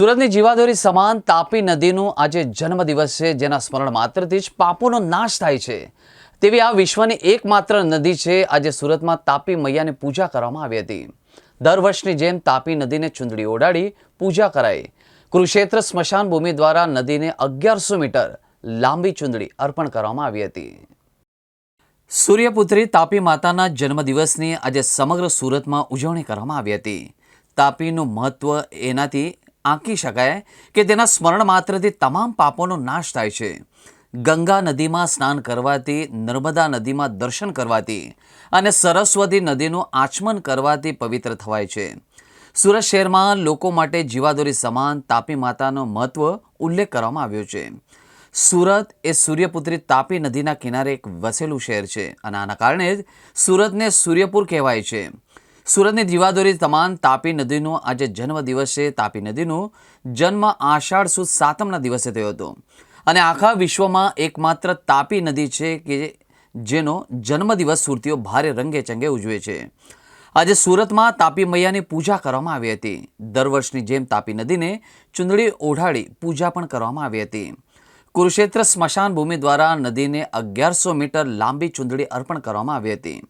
સુરતની જીવાદોરી સમાન તાપી નદીનું આજે જન્મદિવસ છે, જેના સ્મરણ માત્રથી જ પાપોનો નાશ થાય છે. તેવી આ વિશ્વની એકમાત્ર નદી છે, આજે સુરતમાં તાપી મૈયાની પૂજા કરવામાં આવી હતી. દર વર્ષની જેમ તાપી નદીને ચુંદડી ઓડાડી પૂજા કરાઈ. કુરુક્ષેત્ર સ્મશાન ભૂમિ દ્વારા નદીને અગિયારસો મીટર લાંબી ચુંદડી અર્પણ કરવામાં આવી હતી. સૂર્યપુત્રી તાપી માતાના જન્મદિવસની આજે સમગ્ર સુરતમાં ઉજવણી કરવામાં આવી હતી. તાપીનું મહત્વ એનાથી આંકી શકાય કે તેના સ્મરણ માત્રથી તમામ પાપોનો નાશ થાય છે. ગંગા નદીમાં સ્નાન કરવાથી, નર્મદા નદીમાં દર્શન કરવાથી અને સરસ્વતી નદીનું આચમન કરવાથી પવિત્ર થવાય છે. સુરત શહેરમાં લોકો માટે જીવાદોરી સમાન તાપી માતાનો મહત્વ ઉલ્લેખ કરવામાં આવ્યો છે. સુરત એ સૂર્યપુત્રી તાપી નદીના કિનારે એક વસેલું શહેર છે અને આના કારણે જ સુરતને સૂર્યપુર કહેવાય છે. સુરતની જીવાદોરી તમામ તાપી નદીનો આજે જન્મદિવસ છે તાપી નદીનો જન્મ આષાઢ સુદ સાતમના દિવસે થયો હતો. અને આખા વિશ્વમાં એકમાત્ર તાપી નદી છે કે જેનો જન્મદિવસ સુરતીઓ ભારે રંગે ચંગે ઉજવે છે. આજે સુરતમાં તાપી મૈયાની પૂજા કરવામાં આવી હતી. દર વર્ષની જેમ તાપી નદીને ચુંદડી ઓઢાડી પૂજા પણ કરવામાં આવી હતી. કુરુક્ષેત્ર સ્મશાન ભૂમિ દ્વારા નદીને અગિયારસો મીટર લાંબી ચુંદડી અર્પણ કરવામાં આવી હતી.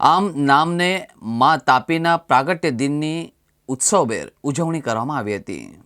આમ નામને મા તાપીના પ્રાગટ્ય દિનની ઉત્સવભેર ઉજવણી કરવામાં આવી હતી.